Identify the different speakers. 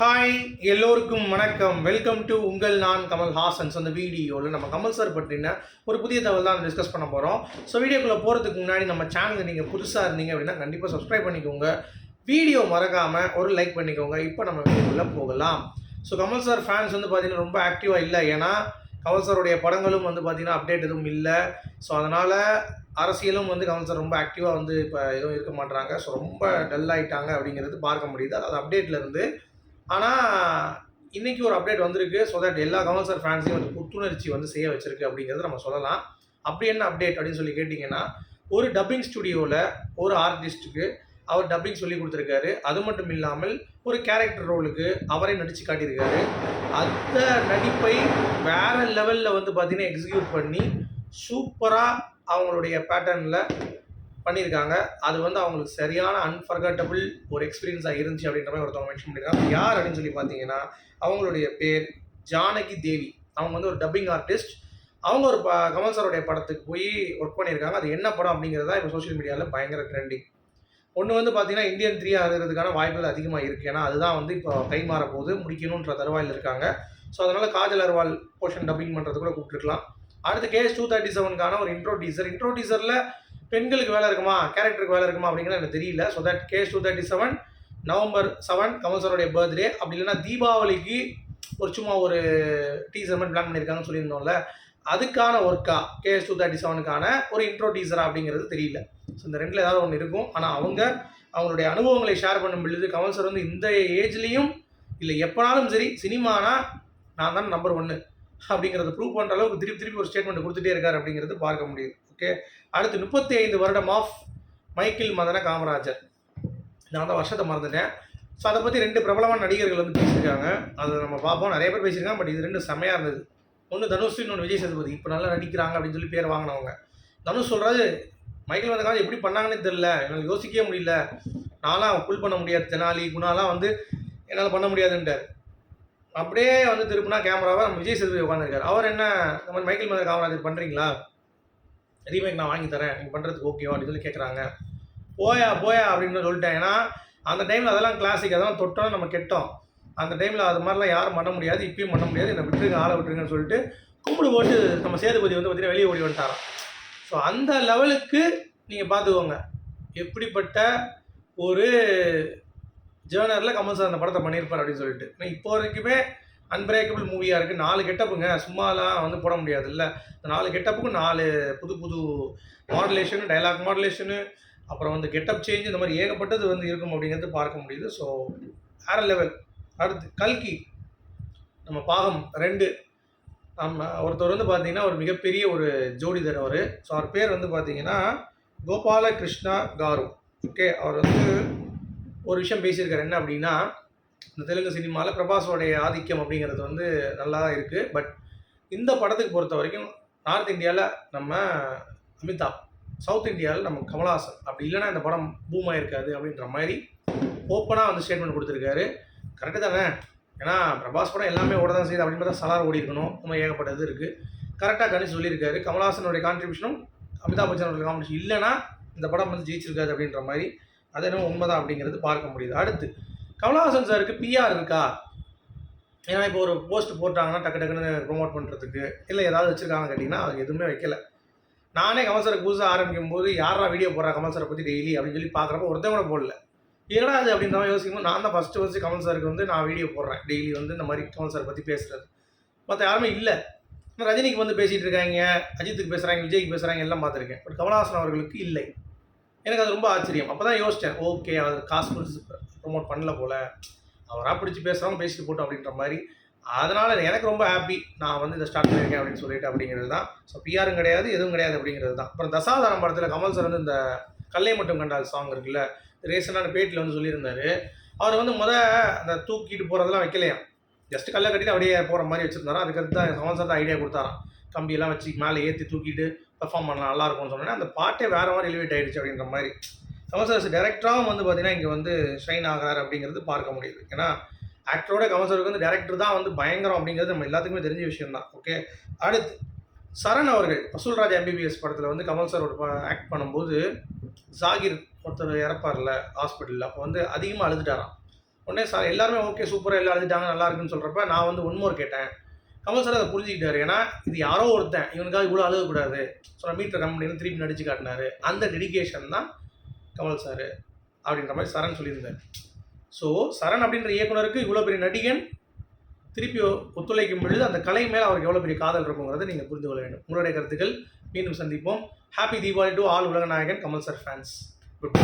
Speaker 1: Hi எல்லோருக்கும் வணக்கம். Welcome to உங்கள் நான் கமல் ஹாசன்ஸ் அந்த வீடியோவில் நம்ம கமல் சார் பற்றின ஒரு புதிய தகவல் தான் டிஸ்கஸ் பண்ண போகிறோம் ஸோ வீடியோக்குள்ளே போகிறதுக்கு முன்னாடி நம்ம சேனலுக்கு நீங்கள் புதுசாக இருந்தீங்க அப்படின்னா கண்டிப்பாக சப்ஸ்கிரைப் பண்ணிக்கோங்க. வீடியோ மறக்காமல் ஒரு லைக் பண்ணிக்கோங்க. இப்போ நம்ம வீடியோக்குள்ளே போகலாம். ஸோ கமல் சார் ஃபேன்ஸ் வந்து பார்த்தீங்கன்னா ரொம்ப ஆக்டிவாக இல்லை. ஏன்னா கமல் சாருடைய படங்களும் வந்து பார்த்தீங்கன்னா அப்டேட் எதுவும் இல்லை. ஸோ அதனால் அரசியலும் வந்து கமல் சார் ரொம்ப ஆக்டிவாக வந்து இப்போ எதுவும் இருக்க மாட்டாங்க ஸோ ரொம்ப டல் ஆகிட்டாங்க அப்படிங்கிறது பார்க்க முடியுது. அதாவது அப்டேட்லேருந்து ஆனால் இன்னைக்கு ஒரு அப்டேட் வந்திருக்கு. ஸோ தட் எல்லா கமல் ஃபேன்ஸையும் வந்து புத்துணர்ச்சி வந்து செய்ய வச்சிருக்கு அப்படிங்கிறத நம்ம சொல்லலாம். அப்படி என்ன அப்டேட் அப்படின்னு சொல்லி கேட்டிங்கன்னா ஒரு டப்பிங் ஸ்டுடியோவில் ஒரு ஆர்டிஸ்ட்டுக்கு அவர் டப்பிங் சொல்லி கொடுத்துருக்காரு. அது மட்டும் இல்லாமல் ஒரு கேரக்டர் ரோலுக்கு அவரே நடித்து காட்டியிருக்காரு. அந்த நடிப்பை வேற லெவலில் வந்து பார்த்தீங்கன்னா எக்ஸிக்யூட் பண்ணி சூப்பராக அவங்களுடைய பேட்டர்னில் பண்ணியிருக்காங்க. அது வந்து அவங்களுக்கு சரியான அன்ஃபர்கட்டபிள் ஒரு எக்ஸ்பீரியன்ஸாக இருந்துச்சு அப்படின்ற மாதிரி ஒருத்தவங்க மென்ஷன் பண்ணியிருக்காங்க. யார் அப்படின்னு சொல்லி பார்த்தீங்கன்னா அவங்களுடைய பேர் ஜானகி தேவி. அவங்க வந்து ஒரு டப்பிங் ஆர்டிஸ்ட் அவங்க ஒரு ப கமல் சாருடைய படத்துக்கு போய் ஒர்க் பண்ணியிருக்காங்க. அது என்ன படம் அப்படிங்கிறது தான் இப்போ சோஷியல் மீடியாவில் பயங்கர ட்ரெண்டிங் ஒன்று வந்து பார்த்தீங்கன்னா இந்தியன் த்ரீ ஆகிறதுக்கான வாய்ப்புகள் அதிகமாக இருக்குது ஏன்னா அதுதான் வந்து இப்போ கை மாற போகுது முடிக்கணுன்ற தருவாயில் இருக்காங்க. ஸோ அதனால் காஜல் அர்வால் போர்ஷன் டப்பிங் பண்ணுறது கூட கூப்பிட்டுருக்கலாம். அடுத்து கேஎஸ் டூ தேர்ட்டி செவனுக்கான ஒரு இன்ட்ரோ டீசர் இன்ட்ரோ டீசரில் பெண்களுக்கு வேலை இருக்குமா? கேரக்டருக்கு வேலை இருக்குமா? அப்படிங்கிறது எனக்கு தெரியல. So that case two thirty seven November seven Kamal சாரோடைய birthday அப்படி இல்லைன்னா தீபாவளிக்கு ஒரு சும்மா ஒரு டீசர் மாதிரி பிளான் பண்ணியிருக்காங்கன்னு சொல்லியிருந்தோம்ல. அதுக்கான ஒர்க்கா கேஎஸ் டூ தேர்ட்டி செவனுக்கான ஒரு இன்ட்ரோ டீசரா அப்படிங்கிறது தெரியல. ஸோ இந்த ரெண்டில் ஏதாவது ஒன்று இருக்கும். ஆனால் அவங்க அவங்களுடைய அனுபவங்களை ஷேர் பண்ணும் பொழுது கமல் சார் வந்து இந்த ஏஜ்லேயும் இல்லை எப்போனாலும் சரி சினிமானா நான் தான் நம்பர் ஒன்று அப்படிங்கிறத ப்ரூவ் பண்ணுற அளவுக்கு திருப்பி திருப்பி ஒரு ஸ்டேட்மெண்ட் கொடுத்துட்டே இருக்காரு அப்படிங்கிறது பார்க்க முடியுது. ஓகே. அடுத்து முப்பத்தி ஐந்து வருடம் ஆஃப் மைக்கேல் மதன காமராஜர். நான் தான் வருஷத்தை மறந்துட்டேன். ஸோ அதை பற்றி ரெண்டு பிரபலமான நடிகர்கள் வந்து பேசியிருக்காங்க. அதை நம்ம பார்ப்போம். நிறைய பேர் பேசியிருக்காங்க பட் இது ரெண்டு செமையாக இருந்தது. ஒன்று தனுஷ் இன்னொன்று விஜய் சேதுபதி. இப்போ நல்லா நடிக்கிறாங்க அப்படின்னு சொல்லி பேர் வாங்கினவங்க. தனுஷ் சொல்கிறாரு மைக்கேல் மதன காமராஜ் எப்படி பண்ணாங்கன்னு தெரில என்னால் யோசிக்கவே முடியல. நான்லாம் புல் பண்ண முடியாது. தெனாலி குணாலாம் வந்து என்னால் பண்ண முடியாதுன்றார் அப்படியே வந்து திருப்பினா கேமராவை நம்ம விஜய் சேதுபதி உட்காந்துருக்காரு அவர் என்ன இந்த மாதிரி மைக்கேல் மதன் காமராஜர் பண்ணுறீங்களா ரீமேக் நான் வாங்கி தரேன். நீங்கள் பண்ணுறதுக்கு ஓகேவா அப்படின்னு சொல்லி கேட்குறாங்க போயா போயா அப்படின்னு சொல்லிட்டேன். ஏன்னா அந்த டைமில் அதெல்லாம் கிளாசிக் அதெல்லாம் தொட்டோம் நம்ம கெட்டோம். அந்த டைமில் அது மாதிரிலாம் யாரும் பண்ண முடியாது இப்பயும் பண்ண முடியாது. என்னை விட்டுருங்க ஆளை விட்டுருங்கன்னு சொல்லிட்டு கும்பிடு போட்டு நம்ம சேதுபதி வந்து பார்த்தீங்கன்னா வெளியே ஓடி வந்துட்டாராம். ஸோ அந்த லெவலுக்கு நீங்கள் பார்த்துக்கோங்க எப்படிப்பட்ட ஒரு ஜேர்னரில் கமல் சார் அந்த படத்தை பண்ணியிருப்பார் அப்படின்னு சொல்லிட்டு. இப்போ வரைக்குமே அன்பிரேக்கபிள் மூவியாக இருக்குது நாலு கெட்டப்புங்க சும்மாலாம் வந்து போட முடியாது இல்லை இந்த நாலு கெட்டப்புக்கும் நாலு புது புது மாடுலேஷனு டைலாக் மாடுலேஷனு அப்புறம் வந்து கெட்டப் சேஞ்ச் இந்த மாதிரி ஏகப்பட்டது வந்து இருக்கும் அப்படிங்கிறது பார்க்க முடியுது. ஸோ வேறு லெவல் அடுத்து கல்கி. நம்ம பாகம் ரெண்டு. நம்ம ஒருத்தர் வந்து பார்த்தீங்கன்னா ஒரு மிகப்பெரிய ஒரு ஜோடிதர் அவர். ஸோ அவர் பேர் வந்து பார்த்தீங்கன்னா கோபால கிருஷ்ணா காரு. ஓகே அவர் வந்து ஒரு விஷயம் பேசியிருக்காரு. என்ன அப்படின்னா இந்த தெலுங்கு சினிமாவில் பிரபாஸோடைய ஆதிக்கம் அப்படிங்கிறது வந்து நல்லா தான் இருக்குது பட் இந்த படத்துக்கு பொறுத்த வரைக்கும் நார்த் இந்தியாவில் நம்ம அமிதாப் சவுத் இந்தியாவில் நம்ம கமல்ஹாசன். அப்படி இல்லைன்னா இந்த படம் பூம் ஆயிருக்காது அப்படின்ற மாதிரி ஓப்பனாக வந்து ஸ்டேட்மெண்ட் கொடுத்துருக்காரு. கரெக்டு தானே? ஏன்னா பிரபாஸ் படம் எல்லாமே ஓட தான் செய்யுது அப்படின்னு பார்த்தா சலார் ஓடி இருக்கணும் நம்ம ஏகப்பட்டது இருக்குது கரெக்டாக கணிச்சு சொல்லியிருக்காரு. கமல்ஹாசனுடைய கான்ட்ரிபியூஷனும் அமிதாப் பச்சனோட கான்ட்ரிபியூஷன் இல்லைனா இந்த படம் வந்து ஜெயிச்சிருக்காது அப்படின்ற மாதிரி. அது என்ன உண்மைதான் அப்படிங்கிறது பார்க்க முடியுது. அடுத்து கமலஹாசன் சாருக்கு பிஆர் இருக்கா? ஏன்னா இப்போ ஒரு போஸ்ட் போட்டாங்கன்னா டக்கு டக்குன்னு ப்ரொமோட் பண்ணுறதுக்கு இல்லை ஏதாவது வச்சுருக்காங்க கேட்டிங்கன்னா அது எதுவுமே வைக்கல. நானே கமல் சாரை புதுசாக ஆரம்பிக்கும் போது யாரா வீடியோ போடுறா கமல் சாரை பற்றி டெய்லி அப்படின்னு சொல்லி பார்க்குறப்ப ஒருத்தவங்க கூட போடல. என்னடா அது அப்படின்ற மாதிரி யோசிக்கும் நான் தான் ஃபஸ்ட்டு ஃபஸ்ட்டு கமல் சாருக்கு வந்து நான் வீடியோ போடுறேன். டெய்லி வந்து இந்த மாதிரி கமல் சார் பற்றி பேசுகிறது மற்ற யாருமே இல்லை. ரஜினிக்கு வந்து பேசிகிட்டு இருக்காங்க அஜித்துக்கு பேசுகிறாங்க விஜய்க்கு பேசுகிறாங்க எல்லாம் பார்த்துருக்கேன். பட் கமல்ஹாசன் அவர்களுக்கு இல்லை. எனக்கு அது ரொம்ப ஆச்சரியம். அப்போ தான் யோசித்தேன் ஓகே அவர் காசு கொடுத்து ப்ரொமோட் பண்ணல போல. அவராக பிடிச்சி பேசுகிறவங்க பேசிட்டு போட்டோம் அப்படின்ற மாதிரி. அதனால் எனக்கு ரொம்ப ஹாப்பி நான் வந்து இதை ஸ்டார்ட் பண்ணியிருக்கேன் அப்படின்னு சொல்லிட்டு அப்படிங்கிறது தான். ஸோ பிஆரும் கிடையாது எதுவும் கிடையாது அப்படிங்கிறது தான். அப்புறம் தசாதாரம் படத்தில் கமல் சார் வந்து இந்த கல்லை மட்டும் கண்டால் சாங் இருக்குல்ல. ரீசெண்டான பேட்டில் வந்து சொல்லியிருந்தார். அவர் வந்து முத அந்த தூக்கிட்டு போகிறதெல்லாம் வைக்கலையாம் ஜஸ்ட் கல்லை கட்டிட்டு அப்படியே போகிற மாதிரி வச்சுருந்தாராம் அதுக்கடுத்து தான் கமல் சார் தான் ஐடியா கொடுத்தாராம். கம்பியெல்லாம் வச்சு மேலே ஏற்றி தூக்கிட்டு பெர்ஃபார்ம் பண்ணலாம் நல்லா இருக்கும்னு சொன்னோன்னே அந்த பாட்டே வேறு மாதிரி எலிவேட் ஆகிடுச்சு அப்படின்ற மாதிரி. கமல் சார் டேரக்டராகவும் வந்து பார்த்தீங்கன்னா இங்கே வந்து ஷைன் ஆகிறார் அப்படிங்கிறது பார்க்க முடியுது. ஏன்னா ஆக்டரோட கமல் சாருக்கு வந்து டேரக்டர் தான் வந்து பயங்கரம் அப்படிங்கிறது நம்ம எல்லாத்துக்குமே தெரிஞ்ச விஷயம் தான் ஓகே அடுத்து சரண் அவர்கள் வசூல்ராஜ் எம்பிபிஎஸ் படத்தில் வந்து கமல் சார் ஒரு ஆக்ட் பண்ணும்போது ஜாகிர் ஒருத்தர் இறப்பார்ல ஹாஸ்பிட்டலில் அப்போ வந்து அதிகமாக அழுதுட்டாராம். உடனே சார் எல்லாருமே ஓகே சூப்பராக எல்லாம் அழுதுட்டாங்க நல்லா இருக்குன்னு சொல்கிறப்ப நான் வந்து ஒன்மோர் கேட்டேன். கமல் சார் அதை புரிஞ்சுக்கிட்டாரு. ஏன்னா இது யாரோ ஒருத்தன் இவனுக்காக இவ்வளோ அழுகக்கூடாது. ஸோ மீட்டர் கம்பெனின்னு திருப்பி நடிச்சு காட்டினாரு. அந்த டெடிக்கேஷன் தான் கமல் சார் அப்படின்ற மாதிரி சரண் சொல்லியிருந்தார். ஸோ சரண் அப்படின்ற இயக்குனருக்கு இவ்வளோ பெரிய நடிகன் திருப்பி ஒத்துழைக்கும் பொழுது அந்த கலை மேலே அவருக்கு எவ்வளோ பெரிய காதல் இருக்குங்கிறத நீங்கள் புரிந்து கொள்ள வேண்டும். உங்களுடைய கருத்துக்கள் மீண்டும் சந்திப்போம். ஹாப்பி தீபாவளி டு ஆல் உலக நாயகன் கமல் சார் ஃபேன்ஸ் குட்